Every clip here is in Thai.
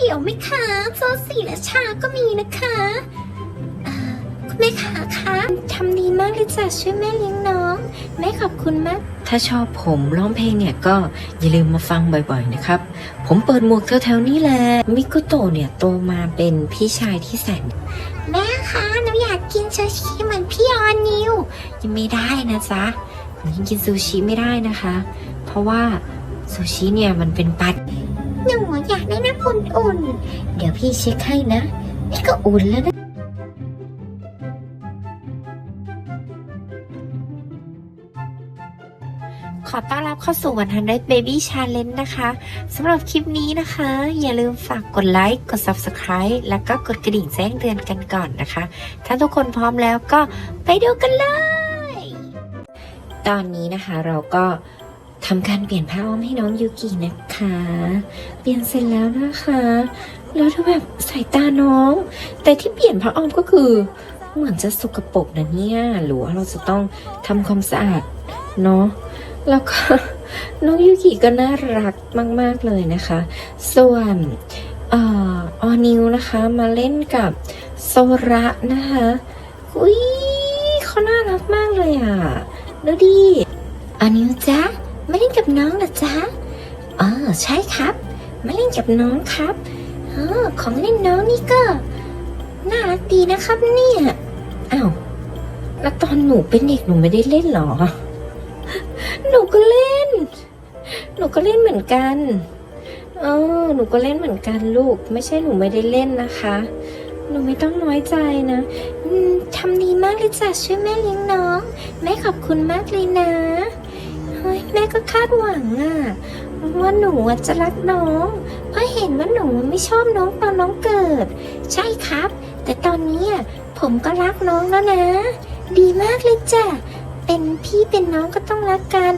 ตี๋ยวไหมคะโซสีและชาก็มีนะคะอ่าคุณแม่ขาคะทำดีมากเลยจ้ะช่วยแม่เลี้ยงน้อง แม่ขอบคุณมาก ถ้าชอบผมร้องเพลงเนี่ยก็อย่าลืมมาฟังบ่อยๆนะครับ ผมเปิดหมวกแถวๆนี้แหละ มิกุโตะเนี่ยโตมาเป็นพี่ชายที่แสน แม่คะหนูอยากกินซูชิเหมือนพี่ออนิวยังไม่ได้นะจ๊ะผมยังกินซูชิไม่ได้นะคะ เพราะว่าซูชิเนี่ยมันเป็นปลา หนูอยากได้น้ำอุ่นๆ เดี๋ยวพี่เช็คให้นะ นี่ก็อุ่นแล้วนะขอต้อนรับเข้าสู่วันทันได้ Baby Challenge นะคะสำหรับคลิปนี้นะคะ อย่าลืมฝากกดไลค์กด Subscribe แล้วก็กดกระดิ่งแจ้งเตือนกันก่อนนะคะ ถ้าทุกคนพร้อมแล้วก็ไปดูกันเลย ตอนนี้นะคะเราก็ ทำการเปลี่ยนผ้าอ้อมให้น้องยูกินะคะ เปลี่ยนเสร็จแล้วนะคะ แล้วถ้าแบบสายตาน้อง แต่ที่เปลี่ยนผ้าอ้อมก็คือ เหมือนจะสกปรกนะเนี่ย หรือว่าเราจะต้องทำความสะอาดเนาะ แล้วก็น้องยูกิก็น่ารักมาก ๆ เลยนะคะ ส่วนออนิวนะคะ มาเล่นกับโซระนะคะ อุ้ยเขาน่ารักมากเลยอะดูดิออนิวจ๊ะ มาเล่นกับน้องเหรอจ๊ะอ๋อใช่ครับ มาเล่นกับน้องครับออของเล่นน้องนี่ก็น่ารักดีนะครับเนี่ยอ้าวแล้วตอนหนูเป็นเด็กหนูไม่ได้เล่นหรอ หนูก็เล่น หนูก็เล่นเหมือนกันเออหนูก็เล่นเหมือนกันลูก ไม่ใช่หนูไม่ได้เล่นนะคะ หนูไม่ต้องน้อยใจนะทำดีมากเลยจ้ะช่วยแม่เลี้ยงน้อง แม่ขอบคุณมากเลยนะ เฮ้ยแม่ก็คาดหวังอะว่าหนูจะรักน้อง เพราะเห็นว่าหนูไม่ชอบน้องตอนน้องเกิด ใช่ครับ แต่ตอนนี้อะผมก็รักน้องแล้วนะ ดีมากเลยจ้ะ เป็นพี่เป็นน้องก็ต้องรักกัน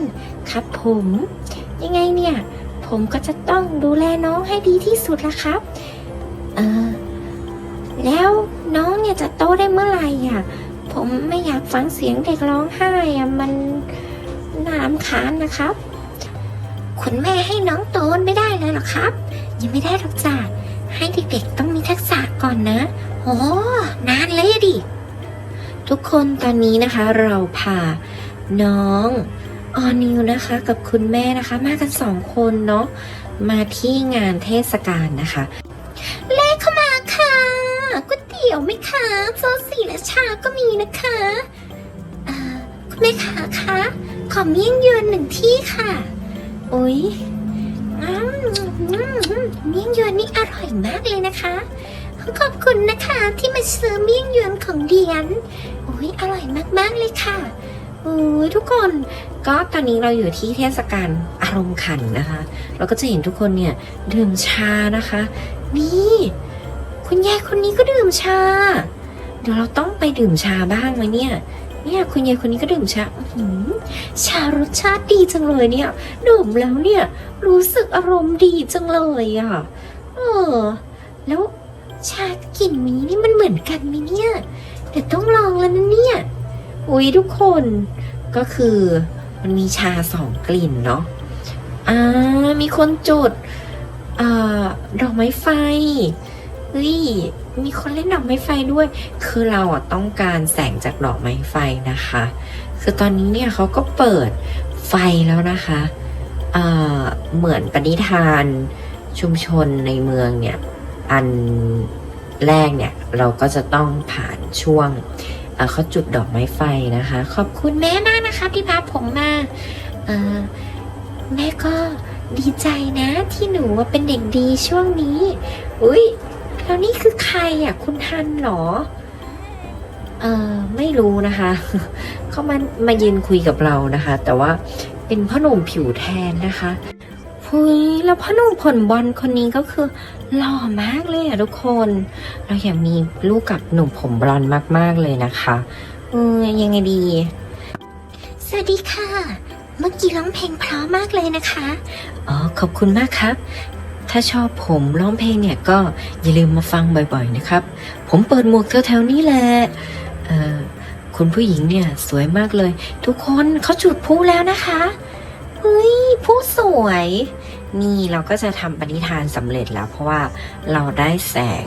ครับผม ยังไงเนี่ย ผมก็จะต้องดูแลน้องให้ดีที่สุดละครับ เออแล้วน้องเนี่ยจะโตได้เมื่อไหร่อะ ผมไม่อยากฟังเสียงเด็กร้องไห้อะมัน น่ารำคาญนะครับ คุณแม่ให้น้องโตนไม่ได้เลยหรอครับ ยังไม่ได้หรอกจ้ะให้เด็กๆต้องมีทักษะก่อนนะโอ้นานเลยดิ ทุกคนตอนนี้นะคะเราพาน้องออนิวนะคะกับคุณแม่นะคะมากันสองคนเนาะมาที่งานเทศกาลนะคะ เลขเข้ามาค่ะก๋วยเตี๋ยวไหมคะโซสีและชาก็มีนะคะคุณแม่ขาคะ ขอเมี่ยงยวนหนึ่งที่ค่ะ โอ้ยมอืมอืมเมี่ยงยวนนี่อร่อยมากเลยนะคะ ขอบคุณนะคะที่มาซื้อเมี่ยงยวนของเดียน โอ้ยอร่อยมากๆเลยค่ะโอ้ยทุกคนก็ตอนนี้เราอยู่ที่เทศกาลอารมณ์ขันนะคะ เราก็จะเห็นทุกคนเนี่ยดื่มชานะคะ นี่คุณยายคนนี้ก็ดื่มชา เดี๋ยวเราต้องไปดื่มชาบ้างไหมเนี่ย เนี่ยคุณยายคนนี้ก็ดื่มชาชารสชาติดีจังเลยเนี่ย ดื่มแล้วเนี่ย รู้สึกอารมณ์ดีจังเลยอะ เออ แล้วชากลิ่นนี้นี่มันเหมือนกันไหมเนี่ยเดี๋ยวต้องลองแล้วนะเนี่ย อุ้ยทุกคนก็คือมันมีชาสองกลิ่นเนาะ อ่า มีคนจุด อ่า ดอกไม้ไฟเฮ้ย มีคนเล่นดอกไม้ไฟด้วย คือเราอะต้องการแสงจากดอกไม้ไฟนะคะ คือตอนนี้เนี่ยเขาก็เปิดไฟแล้วนะคะอ่าเหมือนปณิธานชุมชนในเมืองเนี่ย อันแรกเนี่ยเราก็จะต้องผ่านช่วงเเขาจุดดอกไม้ไฟนะคะ ขอบคุณแม่มากนะคะที่พาผมมาแม่ก็ดีใจนะที่หนูว่าเป็นเด็กดีช่วงนี้ อุ้ย แล้วนี่คือใครอะ คุณทันเหรอ เออไม่รู้นะคะ เขามามายืนคุยกับเรานะคะ แต่ว่าเป็นพ่อหนุ่มผิวแทนนะคะหุยแล้วพ่อหนุ่มผลบอลคนนี้ก็คือหล่อมากเลยอะทุกคน เราอยากมีลูกกับหนุ่มผมบลอนด์มาก ๆเลยนะคะเออยังไงดี สวัสดีค่ะ เมื่อกี้ร้องเพลงเพราะมากเลยนะคะ อ๋อขอบคุณมากครับ ถ้าชอบผมร้องเพลงเนี่ยก็อย่าลืมมาฟังบ่อยๆนะครับ ผมเปิดหมวกแถวๆนี้แหละคุณผู้หญิงเนี่ยสวยมากเลย ทุกคนเขาจุดพลุแล้วนะคะเฮ้ยผู้สวย นี่เราก็จะทำปณิธานสำเร็จแล้ว เพราะว่าเราได้แสง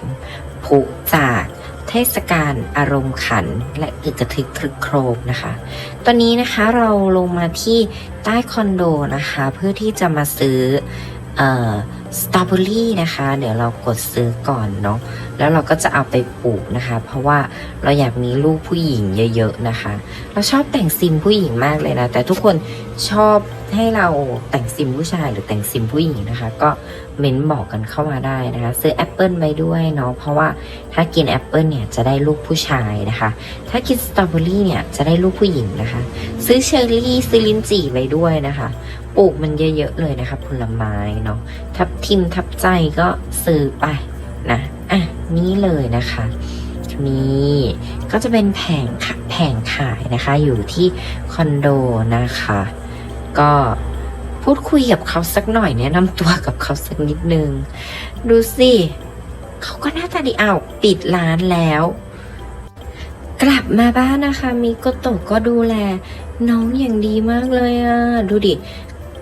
ผุจากเทศกาลอารมณ์ขันและอึกทึกครึกโครมนะคะ ตอนนี้นะคะเราลงมาที่ใต้คอนโดนะคะ เพื่อที่จะมาซื้ออ สตรอเบอรี่นะคะ เดี๋ยวเรากดซื้อก่อนเนาะแล้วเราก็จะเอาไปปลูกนะคะ เพราะว่าเราอยากมีลูกผู้หญิงเยอะ ๆนะคะ เราชอบแต่งซิมผู้หญิงมากเลยนะ แต่ทุกคนชอบให้เราแต่งซิมผู้ชายหรือแต่งซิมผู้หญิงนะคะ ก็เม้นบอกกันเข้ามาได้นะคะ ซื้อแอปเปิลไว้ด้วยเนาะเพราะว่าถ้ากินแอปเปิลเนี่ยจะได้ลูกผู้ชายนะคะ ถ้ากินสตรอเบอรี่เนี่ยจะได้ลูกผู้หญิงนะคะ ซื้อเชอร์รี่ซื้อลิ้นจี่ไว้ด้วยนะคะ ปลูกมันเยอะๆเลยนะคะผลไม้เนาะทับทิมทับใจก็ซื้อไปนะอะนี่เลยนะคะนี่ก็จะเป็นแผงขะแผงขายนะคะ อยู่ที่คอนโดนะคะ ก็พูดคุยกับเขาสักหน่อยแนะนำตัวกับเขาสักนิดนึง ดูสิเขาก็หน่าตาดีอ้าวปิดร้านแล้ว กลับมาบ้านนะคะ มีโกโตะก็ดูแล น้องอย่างดีมากเลยอะดูดิ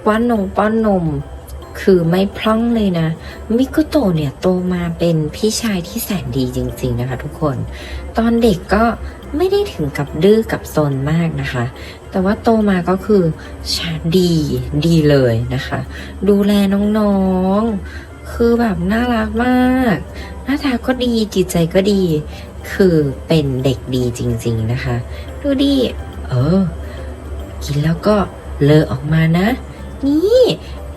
ป้อนนมป้อนนม คือไม่พร่องเลยนะ มิโกโตเนี่ยโตมาเป็นพี่ชายที่แสนดีจริง ๆ นะคะทุกคน ตอนเด็กก็ไม่ได้ถึงกับดื้อกับซนมากนะคะ แต่ว่าโตมาก็คือชาดีดีเลยนะคะ ดูแลน้องๆ คือแบบน่ารักมาก หน้าตาก็ดีจิตใจก็ดี คือเป็นเด็กดีจริง ๆนะคะ ดูดิ เออ กินแล้วก็เลอะออกมานะ นี่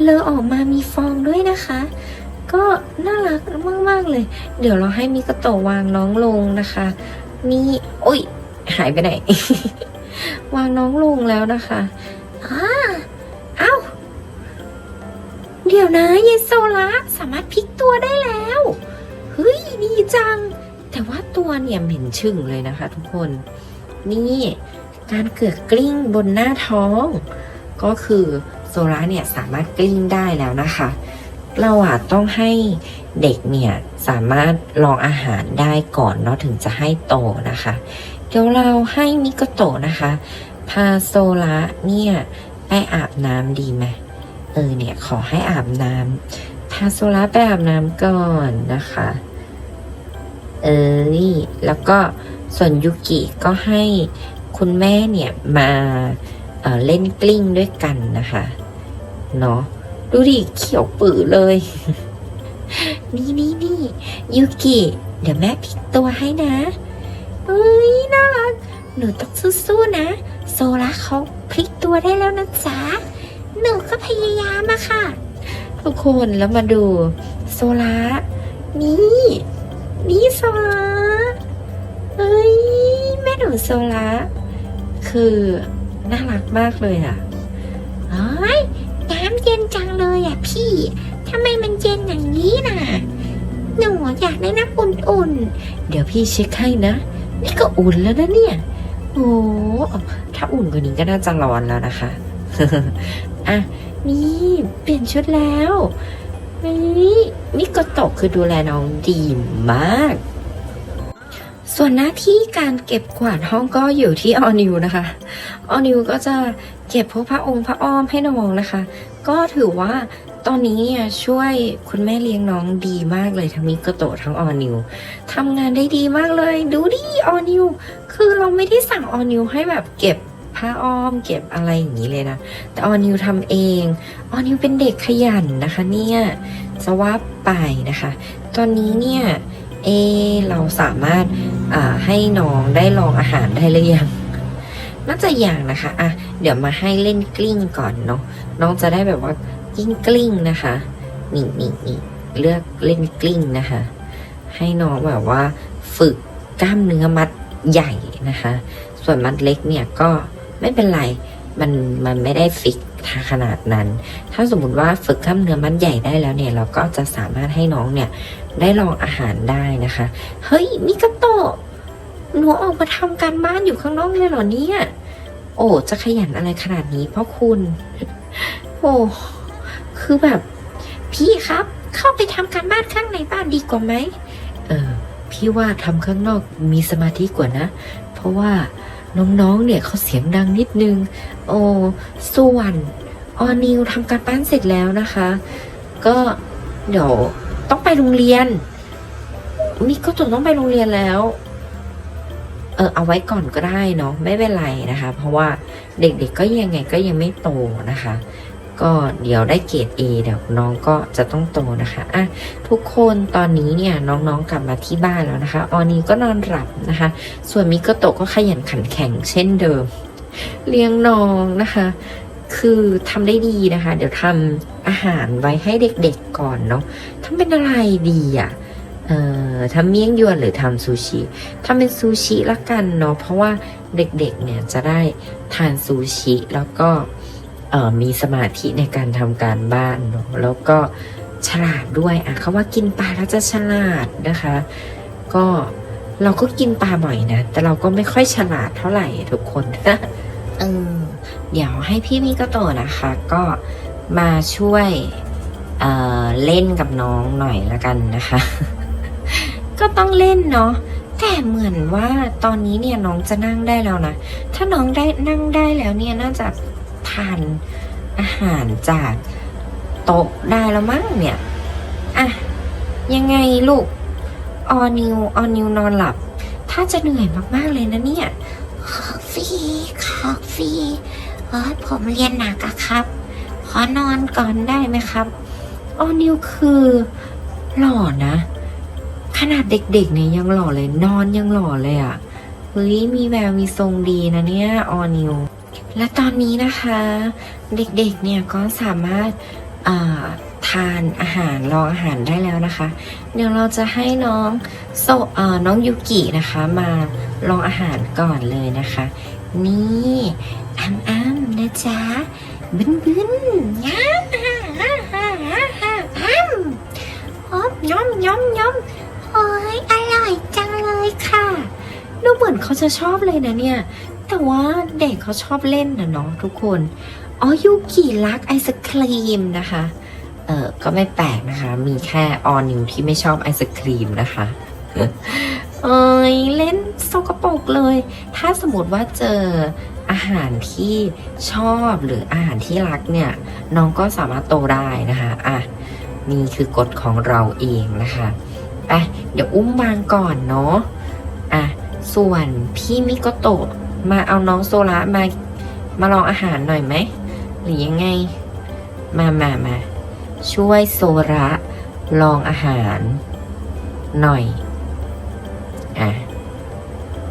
เลอออกมามีฟองด้วยนะคะ ก็น่ารักมากๆเลย เดี๋ยวเราให้มิกโตวางน้องลงนะคะนี่โอ้ย หายไปไหน วางน้องลงแล้วนะคะอ้าเอ้าเดี๋ยวนะเยโซละสามารถพลิกตัวได้แล้วเฮ้ยดีจัง แต่ว่าตัวเนี่ยเหม็นชึ่งเลยนะคะ ทุกคน นี่ การเกิดกลิ้งบนหน้าท้อง ก็คือ ล่าเนี่ยสามารถกลิ้งได้แล้วนะคะ เราอะต้องให้เด็กเนี่ยสามารถลองอาหารได้ก่อนเนาะถึงจะให้โตนะคะ เดี๋ยวเราให้มิโกโตนะคะ พาโซล่าเนี่ยไปอาบน้ำดีไหมเออเนี่ยขอให้อาบน้ำพาโซล่าไปอาบน้ำก่อนนะคะ เอ้ยแล้วก็ส่วนยุกิก็ให้คุณแม่เนี่ยมาเเล่นกลิ้งด้วยกันนะคะ เนาะดูดิเขียวปื้อเลย นี่นี่นี่ยุกิเดี๋ยวแม่พลิกตัวให้นะเอ้ยน่ารักหนูต้องสู้ๆนะ โซล่าเขาพลิกตัวได้แล้วนะจ๊ะหนูก็พยายามอะค่ะ ทุกคนแล้วมาดูโซล่านี่นี่โซลาเอ้ยแม่หนูโซลาคือน่ารักมากเลยอะเอ้ย น้ำเย็นจังเลยอะพี่ทำไมมันเย็นอย่างนี้น่ะ หนูอยากได้น้ำอุ่นๆ เดี๋ยวพี่เช็คให้นะ นี่ก็อุ่นแล้วนะเนี่ย โอ้ถ้าอุ่นกว่านี้ก็น่าจะร้อนแล้วนะคะอะนี่เปลี่ยนชุดแล้วนี่มิโกโตะคือดูแลน้องดีมาก ส่วนหน้าที่การเก็บกวาดห้องก็อยู่ที่ออนิวนะคะ ออนิวก็จะเก็บพวกพระองค์พระอ้อมให้น้องนะคะ ก็ถือว่าตอนนี้เนี่ยช่วยคุณแม่เลี้ยงน้องดีมากเลยทั้งมิโกโตะทั้งออนิวทำงานได้ดีมากเลย ดูดิออนิวคือเราไม่ได้สั่งออนิวให้แบบเก็บผ้าอ้อมเก็บอะไรอย่างนี้เลยนะ แต่ออนิวทำเอง ออนิวเป็นเด็กขยันนะคะเนี่ยจะว่าไปนะคะ ตอนนี้เนี่ยเอเราสามารถาให้น้องได้ลองอาหารได้หรือยัง น่าจะอย่างนะคะอะเดี๋ยวมาให้เล่นกลิ้งก่อนเนาะน้องจะได้แบบว่ากิ้งกลิ้งนะคะนี่นี่นี่เลือกเล่นกลิ้งนะคะ ให้น้องแบบว่าฝึกกล้ามเนื้อมัดใหญ่นะคะ ส่วนมัดเล็กเนี่ยก็ไม่เป็นไรมันมันไม่ได้ฟิกขนาดนั้น ถ้าสมมติว่าฝึกกล้ามเนื้อมัดใหญ่ได้แล้วเนี่ย เราก็จะสามารถให้น้องเนี่ยได้ลองอาหารได้นะคะ เฮ้ยมิกาโตะ หนูออกมาทำการบ้านอยู่ข้างนอกเลยเหรอเนี่ย โอ้จะขยันอะไรขนาดนี้เพราะคุณ โอ้คือแบบ พี่ครับ เข้าไปทำการบ้านข้างในบ้านดีกว่าไหมเออ พี่ว่าทำข้างนอกมีสมาธิกว่านะ เพราะว่าน้องๆ เนี่ยเขาเสียงดังนิดนึง โอ้ส่วนออนิวทำการบ้านเสร็จแล้วนะคะ ก็เดี๋ยวต้องไปโรงเรียนมิโกโตะต้องไปโรงเรียนแล้ว เออเอาไว้ก่อนก็ได้เนาะไม่เป็นไรนะคะ เพราะว่าเด็กๆก็ยังไงก็ยังไม่โตนะคะ ก็เดี๋ยวได้เกรด A เดี๋ยวน้องก็จะต้องโตนะคะอะทุกคนตอนนี้เนี่ยน้องๆกลับมาที่บ้านแล้วนะคะ ออนีก็นอนหลับนะคะ ส่วนมิโกโตะก็ขยันขันแข็งเช่นเดิม เลี้ยงน้องนะคะ คือทำได้ดีนะคะ เดี๋ยวทำอาหารไว้ให้เด็กๆก่อนเนาะทำเป็นอะไรดีอะ เอ่อทำเมี่ยงยวนหรือทำซูชิทำเป็นซูชิละกันเนาะเพราะว่าเด็กๆเนี่ยจะได้ทานซูชิแล้วก็เอ่อมีสมาธิในการทำการบ้านเนาะแล้วก็ฉลาดด้วยอะเขาว่ากินปลาแล้วจะฉลาดนะคะ ก็เราก็กินปลาบ่อยนะ แต่เราก็ไม่ค่อยฉลาดเท่าไหร่ทุกคนเออเดี๋ยวให้พี่มิโกโตะนะคะ ก็มาช่วยเเล่นกับน้องหน่อยละกันนะคะ ก็ต้องเล่นเนาะแต่เหมือนว่าตอนนี้เนี่ยน้องจะนั่งได้แล้วนะ ถ้าน้องได้นั่งได้แล้วเนี่ยน่าจะทานอาหารจากโต๊ะได้แล้วมั้งเนี่ยอะยังไงลูกออนิวออนิวนอนหลับ ถ้าจะเหนื่อยมากๆเลยนะเนี่ยคอฟฟี่คอฟฟี่เอ้ยผมเรียนหนักอะครับ ขอนอนก่อนได้ไหมครับออนิวคือหล่อนะ ขนาดเด็กๆเนี่ยยังหล่อเลย นอนยังหล่อเลยอะ่ะเฮ้ยมีแววมีทรงดีนะเนี่ยออนิวและตอนนี้นะคะ เด็กๆเนี่ยก็สามารถอ่าทานอาหารรองอาหารได้แล้วนะคะ เดี๋ยวเราจะให้น้องโซอ่อน้องยูกินะคะ มาลองอาหารก่อนเลยนะคะ นี่อ้ำอ้ำนะจ๊ะบึ้นบึ้นๆย้ำอ้ำอ้ำอ้ำอ้ำ ดูเหมือนเขาจะชอบเลยนะเนี่ย แต่ว่าเด็กเขาชอบเล่นนะเนาะทุกคน อ๋อยูกิรักไอศครีมนะคะ เออก็ไม่แปลกนะคะ มีแค่ออนิวที่ไม่ชอบไอศครีมนะคะ เอ้ยเล่นสกปรกเลย ถ้าสมมติว่าเจออาหารที่ชอบหรืออาหารที่รักเนี่ย น้องก็สามารถโตได้นะคะอะนี่คือกฎของเราเองนะคะไปเดี๋ยวอุ้มวางก่อนเนาะอะ ส่วนพี่มิโกโตะมาเอาน้องโซระมามาลองอาหารหน่อยไหม หรือยังไง มามามาช่วยโซระลองอาหาร หน่อย อะ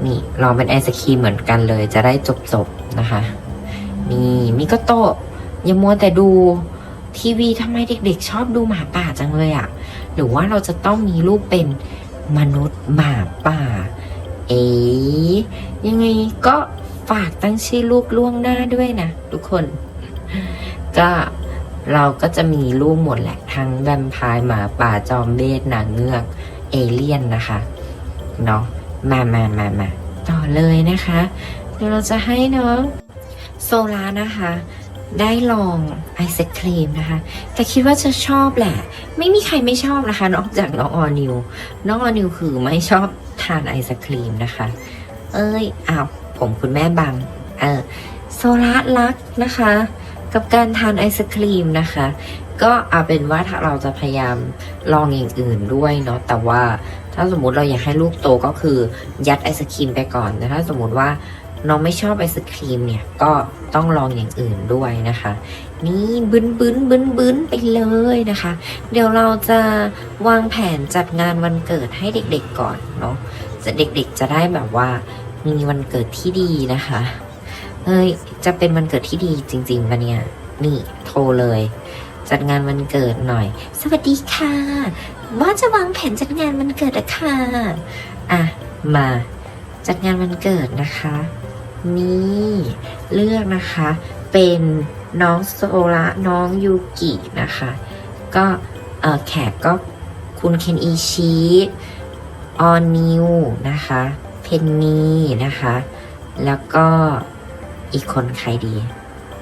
นี่ลองเป็นไอศครีมเหมือนกันเลย จะได้จบๆนะคะ นี่มิโกโตะอย่ามัวแต่ดูทีวีทำไมเด็กๆ ชอบดูหมาป่าจังเลยอะ่ะหรือว่าเราจะต้องมีลูกเป็นมนุษย์หมาป่า เอ๊ยยังไงก็ฝากตั้งชื่อลูกล่วงหน้าด้วยนะทุกคน ก็เราก็จะมีลูกหมดแหละ ทั้งแวมไพร์หมาป่าจอมเบสหนางเงือก เอเลี่ยนนะคะเนาะมามามามาต่อเลยนะคะเดี๋ยวเราจะให้น้องโซลานะคะ ได้ลองไอศครีมนะคะ แต่คิดว่าจะชอบแหละ ไม่มีใครไม่ชอบนะคะ นอกจากน้องออนิว น้องออนิวคือไม่ชอบ ทานไอศครีมนะคะ เอ้ยอ้าวผมคุณแม่บัง เออโซลารักนะคะ กับการทานไอศครีมนะคะ ก็เอาเป็นว่าถ้าเราจะพยายามลองอย่างอื่นด้วยเนาะแต่ว่าถ้าสมมุติเราอยากให้ลูกโตก็คือยัดไอศครีมไปก่อนแต่ถ้าสมมุติว่าน้องไม่ชอบไอศครีมเนี่ยก็ต้องลองอย่างอื่นด้วยนะคะ นี่บึ้นบึ้นบึ้นบึ้นไปเลยนะคะ เดี๋ยวเราจะวางแผนจัดงานวันเกิดให้เด็กๆก่อนเนาะจะเด็กๆจะได้แบบว่ามีวันเกิดที่ดีนะคะเฮ้ยจะเป็นวันเกิดที่ดีจริงๆปะเนี่ยนี่โทรเลย จัดงานวันเกิดหน่อย สวัสดีค่ะ ว่าจะวางแผนจัดงานวันเกิดอะค่ะ อะ มาจัดงานวันเกิดนะคะ นี่ เลือกนะคะ เป็น น้องโซระน้องยูกินะคะ ก็เออแขกก็คุณเคนอิชิออนิวนะคะ เพนนีนะคะ แล้วก็อีกคนใครดี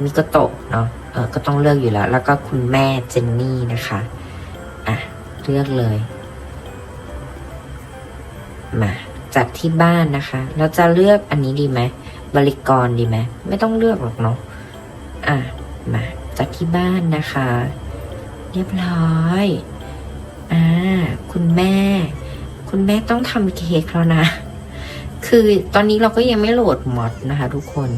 มิโกโตะเนาะเออก็ต้องเลือกอยู่แล้ว แล้วก็คุณแม่เจนนี่นะคะ อะ เลือกเลย มาจัดที่บ้านนะคะ เราจะเลือกอันนี้ดีไหมบริกรดีไหม ไม่ต้องเลือกหรอกเนาะอะ มาจัดที่บ้านนะคะ เรียบร้อยอ่าคุณแม่ คุณแม่ต้องทำเค้กแล้วนะ คือตอนนี้เราก็ยังไม่โหลดมอดนะคะทุกคน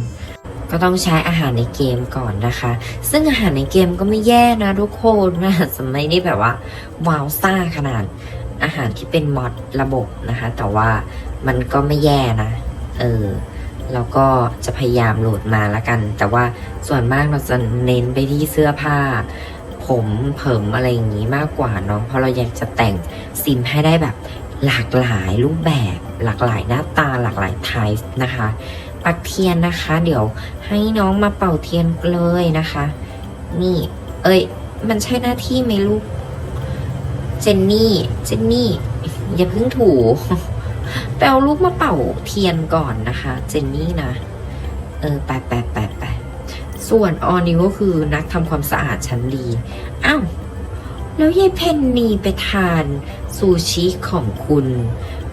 ก็ต้องใช้อาหารในเกมก่อนนะคะ ซึ่งอาหารในเกมก็ไม่แย่นะทุกคนนะจะไม่ได้แบบว่าว้าวซ่าขนาดอาหารที่เป็นมอดระบบนะคะ แต่ว่ามันก็ไม่แย่นะ เออ เราก็จะพยายามโหลดมาละกัน แต่ว่าส่วนมากเราจะเน้นไปที่เสื้อผ้า ผมเผิมอะไรอย่างนี้มากกว่าเนาะเพราะเราอยากจะแต่งซิมให้ได้แบบหลากหลายรูปแบบ หลากหลายหน้าตาหลากหลายไทป์นะคะปักเทียนนะคะ เดี๋ยวให้น้องมาเป่าเทียนเลยนะคะ นี่ เอ้ย มันใช่หน้าที่ไหมลูก เจนนี่ เจนนี่ อย่าเพิ่งถู ไปเอาลูกมาเป่าเทียนก่อนนะคะ เจนนี่นะ เออไปไปไปไปส่วนออนิวก็คือนักทำความสะอาดชั้นดีอ้าวแล้วยายเพนนีไปทานซูชิของคุณ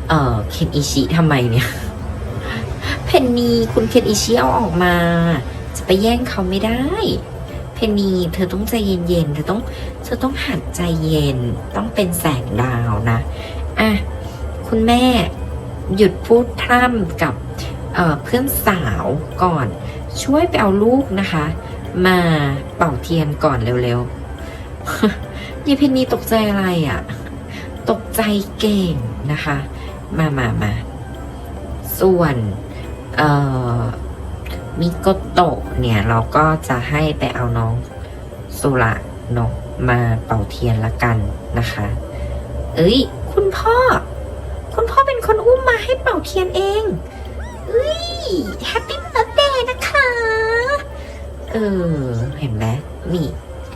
เอ่อ เคนอิชิทำไมเนี่ย เพนนีคุณเคนอิชิเอาออกมา จะไปแย่งเขาไม่ได้ เพนนีเธอต้องใจเย็นๆ เธอต้อง เธอต้องหัดใจเย็น ต้องเป็นแสงดาวนะ อะ คุณแม่ หยุดพูดพร่ำกับเเพื่อนสาวก่อน ช่วยไปเอาลูกนะคะ มาเป่าเทียนก่อนเร็วๆยายเพนนีตกใจอะไรอะ่ะ ตกใจเก่งนะคะ มามามาส่วนมิโกโตะเนี่ย เราก็จะให้ไปเอาน้องโซระนาะมาเป่าเทียนละกันนะคะ เอ้ย คุณพ่อ คุณพ่อเป็นคนอุ้ มาให้เป่าเทียนเองเอ้ยแฮปปี้เบิร์ดเดย์นะคะ เออ เห็นไหมนี่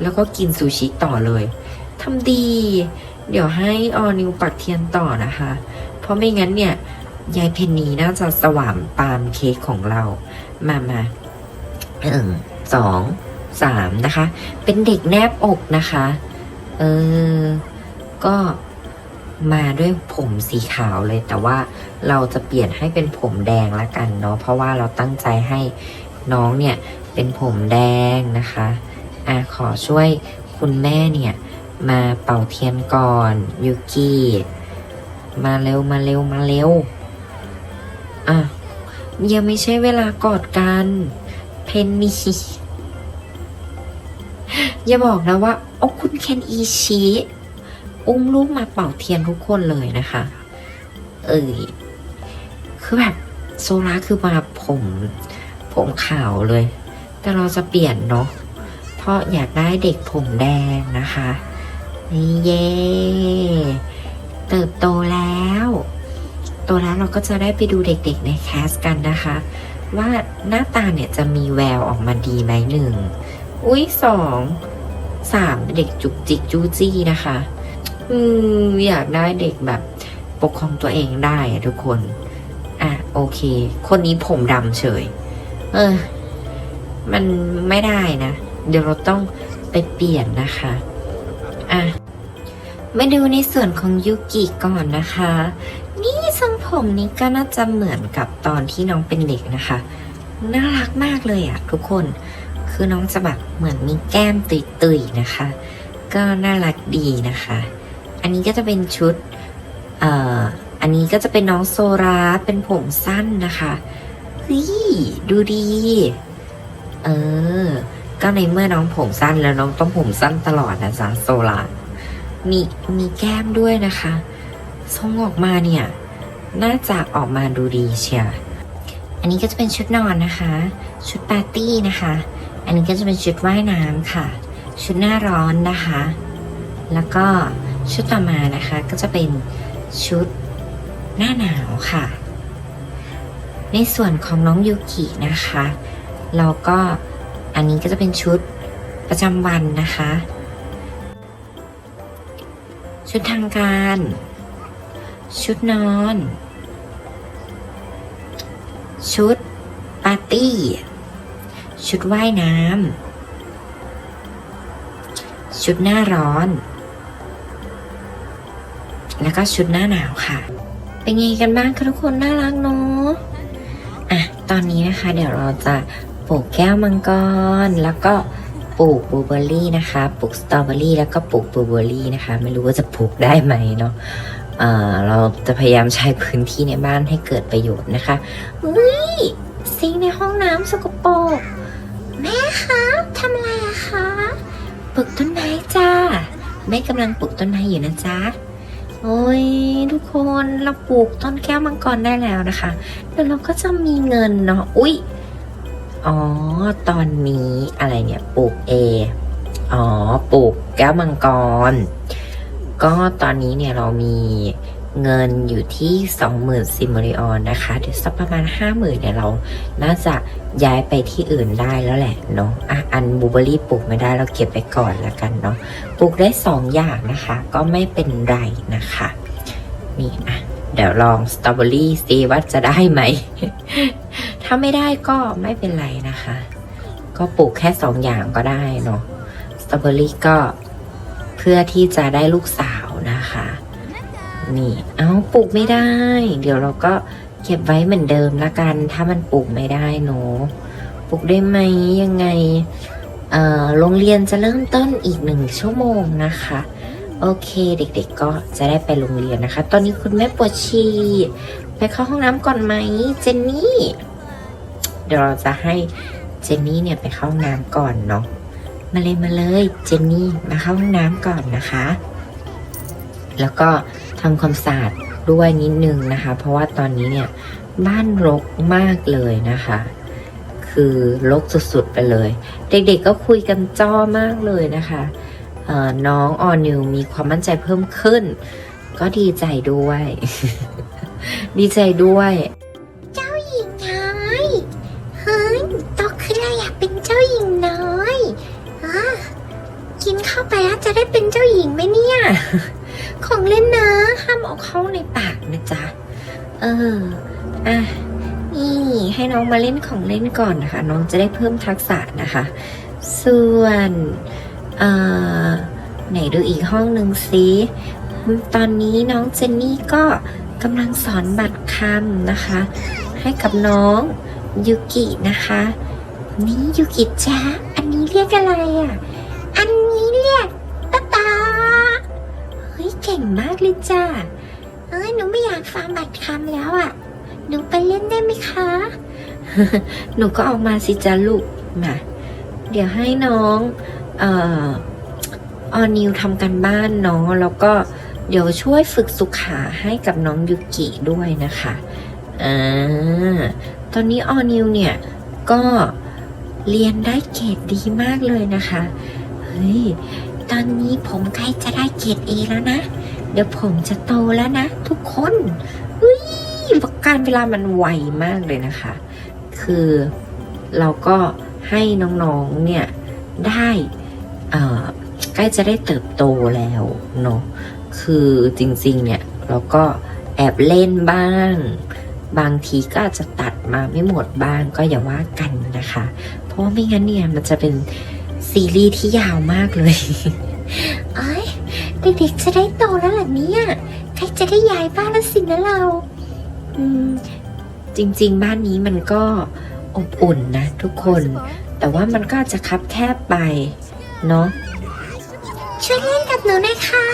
แล้วก็กินซูชิต่อเลยทำดี เดี๋ยวให้ออนิวปักเทียนต่อนะคะ เพราะไม่งั้นเนี่ย ยายเพนนีน่าจะสว่างปามเค้กของเรา มามาหนึ่งสองสามนะคะ เป็นเด็กแนบอกนะคะ เออ ก็ มาด้วยผมสีขาวเลย แต่ว่าเราจะเปลี่ยนให้เป็นผมแดงละกันเนาะ เพราะว่าเราตั้งใจให้น้องเนี่ยเป็นผมแดงนะคะอะขอช่วยคุณแม่เนี่ยมาเป่าเทียนก่อนยูกิมาเร็วมาเร็วมาเร็วอะยังไม่ใช่เวลากอดกันเพนนีอย่าบอกนะว่า โอ้คุณเคนอีชี อุ้มลูกมาเป่าเทียนทุกคนเลยนะคะ เอ่ยคือแบบโซล่าคือมาผมผมขาวเลย แต่เราจะเปลี่ยนเนาะเพราะอยากได้เด็กผมแดงนะคะนี่เย่เติบโตแล้วโตแล้วเราก็จะได้ไปดูเด็กๆในแคสกันนะคะ ว่าหน้าตาเนี่ยจะมีแววออกมาดีไหมหนึ่งอุ้ยสองสามเด็กจุกจิกจู้จี้นะคะ อืมอยากได้เด็กแบบปกครองตัวเองได้อะทุกคน อะโอเค คนนี้ผมดำเฉย เออ มันไม่ได้นะ เดี๋ยวเราต้องไปเปลี่ยนนะคะ อะ มาดูในส่วนของยูกิก่อนนะคะ นี่ทรงผมนี้ก็น่าจะเหมือนกับตอนที่น้องเป็นเด็กนะคะ น่ารักมากเลยอะทุกคน คือน้องจะแบบเหมือนมีแก้มตุยๆนะคะ ก็น่ารักดีนะคะ อันนี้ก็จะเป็นชุดเอ่ออันนี้ก็จะเป็นน้องโซราเป็นผมสั้นนะคะเฮ้ยดูดี เออ ก็ในเมื่อน้องผมสั้นแล้วน้องต้องผมสั้นตลอดนะจ๊ะโซรามีมีแก้มด้วยนะคะทรงออกมาเนี่ย น่าจะออกมาดูดีเชียวอันนี้ก็จะเป็นชุดนอนนะคะ ชุดปาร์ตี้นะคะ อันนี้ก็จะเป็นชุดว่ายน้ำค่ะ ชุดหน้าร้อนนะคะ แล้วก็ ชุดต่อมานะคะก็จะเป็นชุดหน้าหนาวค่ะ ในส่วนของน้องยูกินะคะ เราก็อันนี้ก็จะเป็นชุดประจำวันนะคะ ชุดทางการ ชุดนอน ชุดปาร์ตี้ ชุดว่ายน้ำชุดหน้าร้อน แล้วก็ชุดหน้าหนาวค่ะ เป็นไงกันบ้างคะทุกคนน่ารักเนาะอะตอนนี้นะคะ เดี๋ยวเราจะโปะแก้วมังกร แล้วก็ปลูกบลูเบอร์รี่นะคะ ปลูกสตรอเบอรี่แล้วก็ปลูกบลูเบอร์รี่นะคะ ไม่รู้ว่าจะปลูกได้ไหมเนาะเอ่อเราจะพยายามใช้พื้นที่ในบ้านให้เกิดประโยชน์นะคะอุ้ยซิงในห้องน้ำสกปรกแม่คะทำอะไรอะคะปลูกต้นไม้จ้าแม่กำลังปลูกต้นไม้อยู่นะจ๊ะ โอ้ยทุกคนเราปลูกต้นแก้วมังกรได้แล้วนะคะเดี๋ยวเราก็จะมีเงินเนาะอุ้ยอ๋อตอนนี้อะไรเนี่ยปลูกเออ๋อปลูกแก้วมังกร ก็ตอนนี้เนี่ยเรามี เงินอยู่ที่ 20,000ซิมริออนนะคะเดี๋ยวสักประมาณ 50,000เนี่ยเราน่าจะย้ายไปที่อื่นได้แล้วแหละเนาะอะอันบลูเบอรี่ปลูกไม่ได้เราเก็บไปก่อนแล้วกันเนาะปลูกได้สองอย่างนะคะ ก็ไม่เป็นไรนะคะนี่อะเดี๋ยวลองสตรอเบอรี่ซีว่าจะได้ไหม ถ้าไม่ได้ก็ไม่เป็นไรนะคะ ก็ปลูกแค่สองอย่างก็ได้เนาะสตรอเบอรี่ก็เพื่อที่จะได้ลูกสาวนะคะ นี่ เอาปลูกไม่ได้ เดี๋ยวเราก็เก็บไว้เหมือนเดิมละกัน ถ้ามันปลูกไม่ได้เนาะปลูกได้ไหมยังไงโรงเรียนจะเริ่มต้นอีกหนึ่งชั่วโมงนะคะ โอเคเด็กๆก็จะได้ไปโรงเรียนนะคะ ตอนนี้คุณแม่ปวดฉี่ไปเข้าห้องน้ำก่อนไหมเจนนี่ เดี๋ยวเราจะให้เจนนี่เนี่ยไปเข้าห้องน้ำก่อนเนาะมาเลยมาเลยเจนนี่มาเข้าห้องน้ำก่อนนะคะ แล้วก็ ทำความสะอาดด้วยนิดนึงนะคะ เพราะว่าตอนนี้เนี่ยบ้านรกมากเลยนะคะ คือรกสุดๆไปเลย เด็กๆก็คุยกันจ้อมากเลยนะคะน้องออนิวมีความมั่นใจเพิ่มขึ้น ก็ดีใจด้วย ดีใจด้วย อออะนี่ให้น้องมาเล่นของเล่นก่อนนะคะ น้องจะได้เพิ่มทักษะนะคะ ส่วนเอ่อไหนดูอีกห้องหนึ่งสิตอนนี้น้องเจนนี่ก็กำลังสอนบัตรคำนะคะ ให้กับน้องยูกินะคะ นี่ยูกิจ้าอันนี้เรียกอะไรอะ อันนี้เรียกตาตาเฮ้ยเก่งมากเลยจ้า เอ้ยหนูไม่อยากฟังบัตรคำแล้วอะ หนูไปเล่นได้ไหมคะ หนูก็ออกมาสิจ้าลูกมาเดี๋ยวให้น้องเอ่อออนิวทำกันบ้านเนาะแล้วก็เดี๋ยวช่วยฝึกสุขาให้กับน้องยูกิด้วยนะคะอ่าตอนนี้ออนิวเนี่ยก็เรียนได้เกรดดีมากเลยนะคะ เฮ้ย ตอนนี้ผมใกล้จะได้เกรดเอแล้วนะ เดี๋ยวผมจะโตแล้วนะ ทุกคนเฮ้ยการเวลามันไวมากเลยนะคะ คือเราก็ให้น้องๆเนี่ยได้ใกล้จะได้เติบโตแล้วเนาะคือจริงๆเนี่ยเราก็แอบเล่นบ้าง บางทีก็อาจจะตัดมาไม่หมดบ้างก็อย่าว่ากันนะคะ เพราะว่าไม่งั้นเนี่ยมันจะเป็นซีรีส์ที่ยาวมากเลย เอ้ยเด็กๆจะได้โตแล้วเหรอเนี่ยใครจะได้ย้ายบ้านแล้วสินะเรา อืม จริงๆ บ้านนี้มันก็อบอุ่นนะทุกคน แต่ว่ามันก็อาจจะคับแคบไป เนาะช่วยเล่นกับหนูหน่อยค่ะ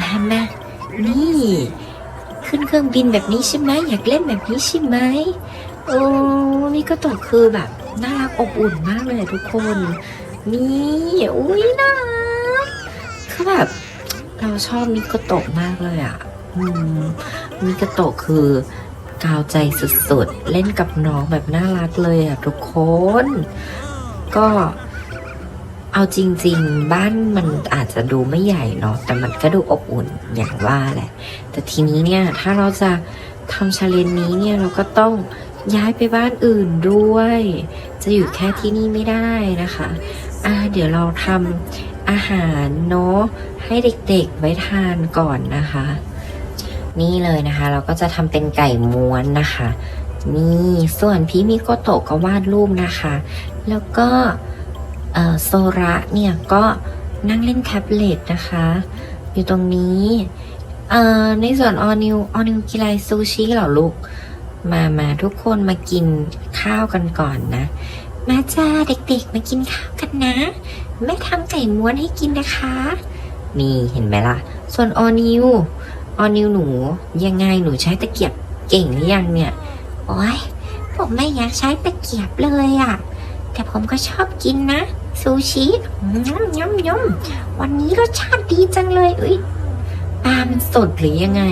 มามานี่ ขึ้นเครื่องบินแบบนี้ใช่ไหมอยากเล่นแบบนี้ใช่ไหมโอ้นี่ก็ตกคือแบบน่ารักอบอุ่นมากเลยทุกคน นี่อุ้ยน่ารักคือแบบ เราชอบมิโกโตะมากเลยอะอืมมิโกโตะคือกาวใจสุดๆ เล่นกับน้องแบบน่ารักเลยอะทุกคน ก็เอาจริง ๆ บ้านมันอาจจะดูไม่ใหญ่เนาะแต่มันก็ดูอบอุ่นอย่างว่าแหละ แต่ทีนี้เนี่ยถ้าเราจะทำชาเลนจ์นี้เนี่ยเราก็ต้องย้ายไปบ้านอื่นด้วย จะอยู่แค่ที่นี่ไม่ได้นะคะ อ่าเดี๋ยวเราทำ อาหารเนาะให้เด็กๆไว้ทานก่อนนะคะ นี่เลยนะคะ เราก็จะทำเป็นไก่ม้วนนะคะ นี่ส่วนพี่มิโกโตะก็วาดรูปนะคะ แล้วก็โซระเนี่ยก็นั่งเล่นแท็บเล็ตนะคะ อยู่ตรงนี้ในส่วนออนิวออนิวกินอะไรซูชิเหรอลูก มามาทุกคนมากินข้าวกันก่อนนะ มาจ้าเด็กๆ มากินข้าวกันนะ แม่ทำไก่ม้วนให้กินนะคะ นี่เห็นไหมล่ะ ส่วนออนิว ออนิวหนู ยังไงหนูใช้ตะเกียบเก่งหรือยังเนี่ย โอ้ยผมไม่อยากใช้ตะเกียบเลยอะ่ะ แต่ผมก็ชอบกินนะ ซูชิยำยำยำวันนี้รสชาติดีจังเลยอุ้ยปลามันสดหรือยังไง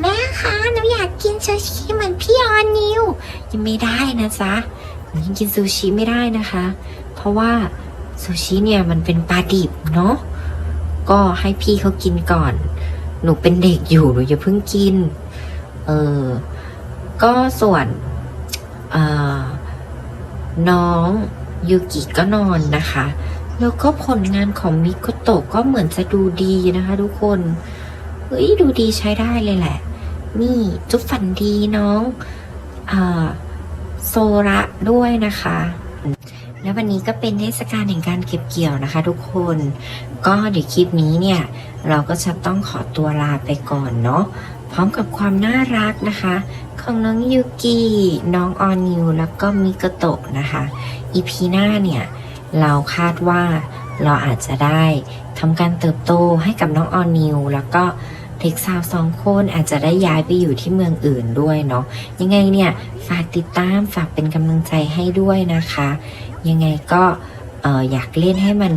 แม่คะหนูอยากกินซูชิเหมือนพี่ออนิว ยังไม่ได้นะจ๊ะหนู ยังกินซูชิไม่ได้นะคะ เพราะว่าซูชิเนี่ยมันเป็นปลาดิบเนาะก็ให้พี่เขากินก่อน หนูเป็นเด็กอยู่หนูอย่าเพิ่งกิน เออ ก็ส่วนอ่อน้องยูกิก็นอนนะคะ แล้วก็ผลงานของมิโกโตะก็เหมือนจะดูดีนะคะทุกคน เฮ้ยดูดีใช้ได้เลยแหละ นี่จุ๊บฝันดีน้อง อ่อ โซระด้วยนะคะ แล้ววันนี้ก็เป็นเทศกาลแห่งการเก็บเกี่ยวนะคะทุกคน ก็เดี๋ยวคลิปนี้เนี่ย เราก็จะต้องขอตัวลาไปก่อนเนาะ พร้อมกับความน่ารักนะคะ ของน้องยูกิน้องออนิว แล้วก็มิโกโตะนะคะ อีพีหน้าเนี่ย เราคาดว่าเราอาจจะได้ทำการเติบโตให้กับน้องออนิว แล้วก็ เด็กสาวสองคนอาจจะได้ย้ายไปอยู่ที่เมืองอื่นด้วยเนาะยังไงเนี่ยฝากติดตามฝากเป็นกำลังใจให้ด้วยนะคะ ยังไงก็เอ่ออยากเล่นให้มัน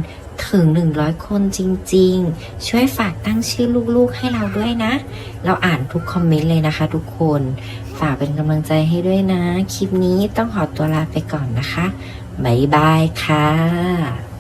ถึง 100 คนจริง ๆ ช่วยฝากตั้งชื่อลูกๆให้เราด้วยนะ เราอ่านทุกคอมเมนต์เลยนะคะทุกคน ฝากเป็นกำลังใจให้ด้วยนะ คลิปนี้ต้องขอตัวลาไปก่อนนะคะ บ๊ายบายค่ะ